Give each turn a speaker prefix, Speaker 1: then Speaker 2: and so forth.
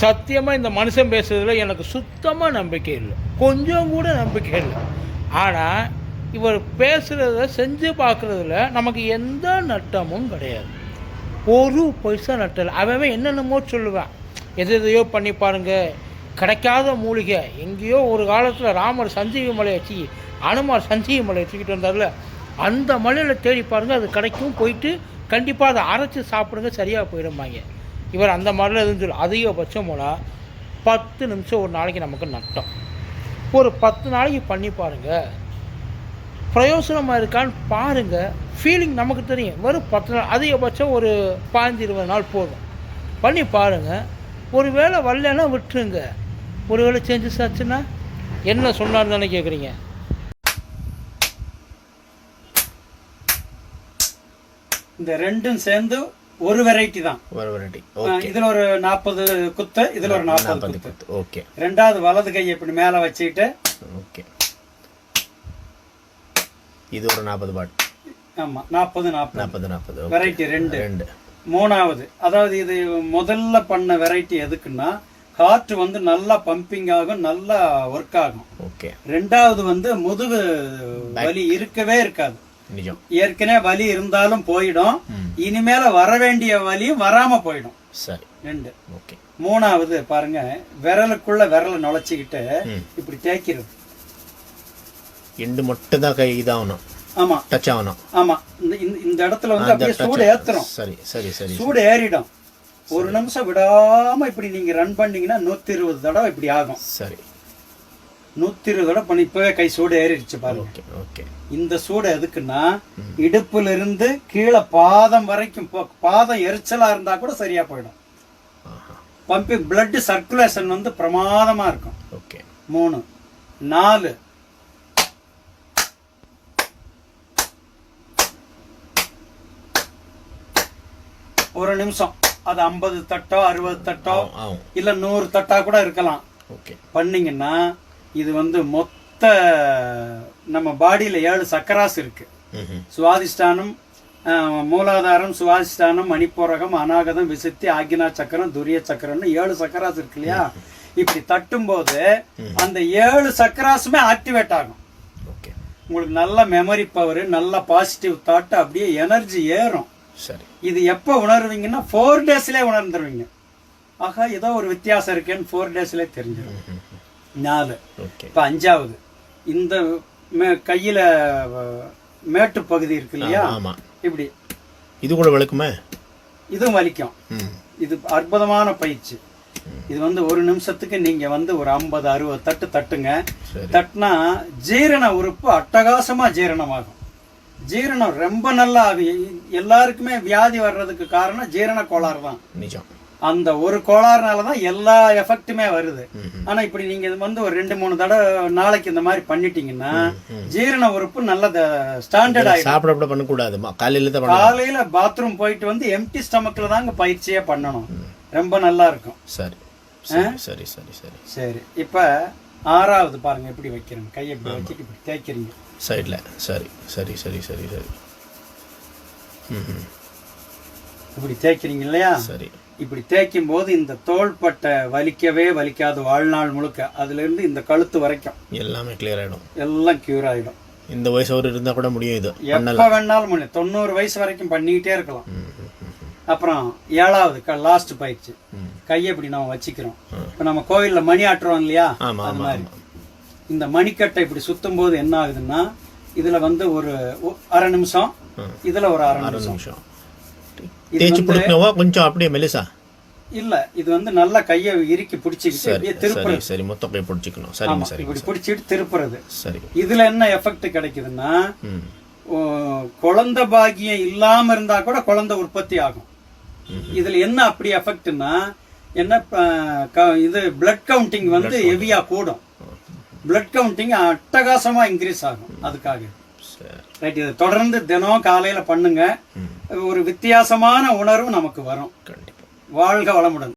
Speaker 1: சத்தியமாக இந்த மனுஷன் பேசுறதுல எனக்கு சுத்தமாக நம்பிக்கை இல்லை. கொஞ்சம் கூட நம்பிக்கை இல்லை. ஆனால் இவர் பேசுகிறத செஞ்சு பார்க்குறதுல நமக்கு எந்த நட்டமும் கிடையாது. ஒரு பைசா நட்டல் அவன் அவன் என்னென்னமோ சொல்லுவேன். எது எதையோ பண்ணி பாருங்கள் கிடைக்காத மூலிகை. எங்கேயோ ஒரு காலத்தில் ராமர் சஞ்சீவி மலையை வச்சு அனுமார் சஞ்சீவி மலையை வச்சுக்கிட்டு வந்தார்ல. அந்த மலையில் தேடி பாருங்கள் அது கிடைக்கும் போயிட்டு கண்டிப்பாக அதை அரைச்சி சாப்பிடுங்க சரியாக போயிடும்பாங்க. இவர் அந்த மாதிரிலாம் எதுவும் சொல்லி அதிகபட்சம் போனால் பத்து நிமிஷம் ஒரு நாளைக்கு நமக்கு நட்டம். ஒரு பத்து நாளைக்கு பண்ணி பாருங்கள் பிரயோசனமாக இருக்கான்னு பாருங்கள் ஃபீலிங் நமக்கு தெரியும். வெறும் பத்து நாள் அதிகபட்சம் ஒரு பாஞ்சு இருபது நாள் போதும். பண்ணி பாருங்கள் ஒரு வேளை வரலன்னா விட்டுருங்க. ஒரு வேளை சேஞ்சஸ் ஆச்சுன்னா என்ன சொன்னார் தானே கேட்குறீங்க
Speaker 2: இந்த ரெண்டும் சேர்ந்து ஒரு வெரைட்டி தான்.
Speaker 3: ஒரு வெரைட்டி
Speaker 2: இதுல ஒரு நாற்பது குத்து இதுல ஒரு நாற்பது குத்து.
Speaker 3: ஓகே
Speaker 2: ரெண்டாவது வலது கை இப்படி மேல வச்சுக்கிட்டு
Speaker 3: ஓகே இது ஒரு நாற்பது பாட்.
Speaker 2: ஆமா நாற்பது நாற்பது.
Speaker 3: நாற்பது நாற்பது.
Speaker 2: வெரைட்டி ரெண்டு.
Speaker 3: ரெண்டு.
Speaker 2: மூணாவது அதாவது இது முதல்ல பண்ண வெரைட்டி எதுக்குன்னா காற்று வந்து நல்லா பம்பிங் ஆகும் நல்லா ஒர்க் ஆகும்.
Speaker 3: ஓகே
Speaker 2: ரெண்டாவது வந்து முதுகு வலி இருக்கவே இருக்காது. ஏற்கனவே வலி இருந்தாலும் போயிடும். இனிமேல வர வேண்டிய வலியும் வராம போயிடும்.
Speaker 3: சரி.
Speaker 2: ரெண்டு.
Speaker 3: ஓகே.
Speaker 2: மூணாவது பாருங்க விரலுக்குள்ள விரலை நுழைச்சிக்கிட்டு. இப்படி தேய்க்கிறது.
Speaker 3: எண்டு மட்டும் தான் கை இதாகணும்.
Speaker 2: ஆமா.
Speaker 3: டச் ஆகணும்.
Speaker 2: ஆமா. இந்த இந்த- இடத்துல வந்து அப்படியே சூடு ஏத்துறோம்.
Speaker 3: சரி சரி சரி
Speaker 2: சூடு ஏறிடும். ஒரு நிமிஷம் விடாம இப்படி நீங்க ரன் பண்ணீங்கன்னா நூத்தி இருபது தடவை இப்படி ஆகும்.
Speaker 3: சரி.
Speaker 2: நூத்தி இருபது தடவை பண்ணி இப்பவே கை சூடு ஏறிடுச்சு பாருங்க.
Speaker 3: Okay okay.
Speaker 2: இந்த சூடு எதுக்குன்னா இடுப்புல இருந்து கீழே பாதம் வரைக்கும் பாதம் எரிச்சலா இருந்தா கூட சரியா போயிடும். பம்பிங் பிளட் சர்க்குலேஷன் வந்து பிரமாதமா இருக்கும்.
Speaker 3: ஓகே.
Speaker 2: மூணு நாலு. ஒரு நிமிஷம். அது ஐம்பது தட்டோ அறுபது தட்டோ இல்ல நூறு தட்டா கூட இருக்கலாம்.
Speaker 3: ஓகே.
Speaker 2: பண்ணீங்கன்னா இது வந்து மொத்த நம்ம பாடியில ஏழு சக்கராஸ் இருக்கு. சுவாதிஷ்டானம் மூலாதாரம் சுவாதிஷ்டானம் மணிப்பூரகம் அநாகதம் விசுத்தி ஆக்னா சக்கரம் துரிய சக்கரம்னு ஏழு சக்கராஸ் இருக்கு இல்லையா? இப்படி தட்டும்போது அந்த ஏழு சக்கராஸுமே ஆக்டிவேட் ஆகும்.
Speaker 3: ஓகே.
Speaker 2: உங்களுக்கு நல்ல மெமரி பவர் நல்ல பாசிட்டிவ் தாட் அப்படியே எனர்ஜி ஏறும்.
Speaker 3: சரி.
Speaker 2: இது எப்போ உணர்வீங்கன்னா ஃபோர் டேஸ்லேயே உணர்ந்துருவீங்க. ஆகா ஏதோ ஒரு வித்தியாசம் இருக்கேன்னு ஃபோர் டேஸ்லேயே தெரிஞ்சிடும் நாலு. இப்போ அஞ்சாவது. இந்த மே- கையில மேட்டு பகுதி இருக்கு இல்லையா? இப்படி.
Speaker 3: இது கூட விளக்குமே
Speaker 2: இதுவும் வலிக்கும். இது அற்புதமான பயிற்சி. இது வந்து ஒரு நிமிஷத்துக்கு நீங்க வந்து ஒரு ஐம்பது அறுபது தட்டு தட்டுங்க. தட்டுனா ஜீரண உறுப்பு அட்டகாசமா ஜீரணமாகும். ஜீரணம் ரொம்ப நல்லா ஆகும். எல்லாருக்குமே வியாதி வர்றதுக்கு காரணம் ஜீரண கோளாறு தான்.
Speaker 3: நிஜம்.
Speaker 2: அந்த ஒரு கோளாறுனால தான் எல்லா எஃபெக்ட்டுமே வருது. ஆனா இப்படி நீங்க இது வந்து ஒரு ரெண்டு மூணு தடவை நாளைக்கு இந்த மாதிரி பண்ணிட்டீங்கன்னா ஜீரண உறுப்பு நல்ல ஸ்டாண்டர்ட் ஆயிடும்.
Speaker 3: சாப்பிட கூட பண்ணக்கூடாதுமா? காலையில
Speaker 2: காலையில பாத்ரூம் போயிட்டு வந்து எம்டி ஸ்டமக்ல தாங்க பயிற்சியே பண்ணணும். ரொம்ப நல்லா இருக்கும்.
Speaker 3: சரி. சரி சரி சரி சரி.
Speaker 2: சரி. இப்ப ஆறாவது பாருங்க எப்படி வைக்கிறேன் கையை இப்படி வச்சுட்டு இப்படி தேய்க்கிறீங்க.
Speaker 3: சைடில் சரி சரி சரி சரி சரி.
Speaker 2: இப்படி தேய்க்கிறீங்க இல்லையா?
Speaker 3: சரி.
Speaker 2: இப்படி தேய்க்கும் போது இந்த தோள்பட்டை வலிக்கவே வலிக்காது வாழ்நாள் முழுக்க. அதுல இருந்து இந்த கழுத்து வரைக்கும்.
Speaker 3: எல்லாமே கிளியர் ஆகிடும்
Speaker 2: எல்லாம் கியூர் ஆயிடும்.
Speaker 3: இந்த வயசு அவர் இருந்தால் கூட முடியும் இது.
Speaker 2: எப்ப வேணாலும் முடியும். தொண்ணூறு வயசு வரைக்கும் பண்ணிக்கிட்டே இருக்கலாம். அப்புறம் ஏழாவது லாஸ்ட் பயிற்சி. கையை இப்படி நம்ம வச்சுக்கிறோம். இப்ப நம்ம கோவில்ல மணி ஆட்டுறோம் இல்லையா? அது மாதிரி. இந்த மணிக்கட்டை இப்படி சுத்தும் போது என்ன ஆகுதுன்னா இதுல வந்து ஒரு அரை நிமிஷம். இதுல ஒரு அரை நிமிஷம்.
Speaker 3: தேய்ச்சி பிடிக்கவா கொஞ்சம் அப்படியே மெலிசா?
Speaker 2: இல்ல இது வந்து நல்லா கையை இறுக்கி பிடிச்சிக்கிட்டு
Speaker 3: சரி
Speaker 2: அப்படியே
Speaker 3: சரி
Speaker 2: திருப்புறது.
Speaker 3: சரி மொத்தம் போய் பிடிச்சிக்கணும். சரிங்க சரிங்க
Speaker 2: இப்படி பிடிச்சிட்டு திருப்புறது.
Speaker 3: சரி.
Speaker 2: இதுல என்ன எஃபெக்ட் கிடைக்குதுன்னா குழந்தை பாக்கியம் இல்லாம இருந்தா கூட குழந்தை உற்பத்தி ஆகும். இதுல என்ன அப்படி எஃபெக்ட்னா என்ன இது பிளட் கவுண்டிங் வந்து ஹெவியா கூடும். பிளட் கவுண்டிங் அட்டகாசமா இன்க்ரீஸ் ஆகும். அதுக்காக.
Speaker 3: சரி
Speaker 2: ரைட் இது தொடர்ந்து தினம் காலையில பண்ணுங்க. ஒரு வித்தியாசமான உணர்வு நமக்கு வரும்.
Speaker 3: கண்டிப்பாக
Speaker 2: வாழ்க வளமுடன்.